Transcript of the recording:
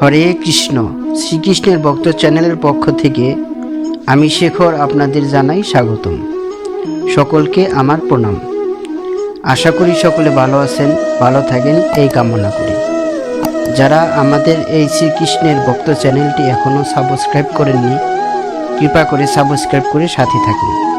হরে কৃষ্ণ। শ্রীকৃষ্ণের ভক্ত চ্যানেলের পক্ষ থেকে আমি শেখর আপনাদের জানাই স্বাগতম। সকলকে আমার প্রণাম। আশা করি সকলে ভালো আছেন, ভালো থাকেন, এই কামনা করি। যারা আমাদের এই শ্রীকৃষ্ণের ভক্ত চ্যানেলটি এখনও সাবস্ক্রাইব করেননি, কৃপা করে সাবস্ক্রাইব করে সাথে থাকুন।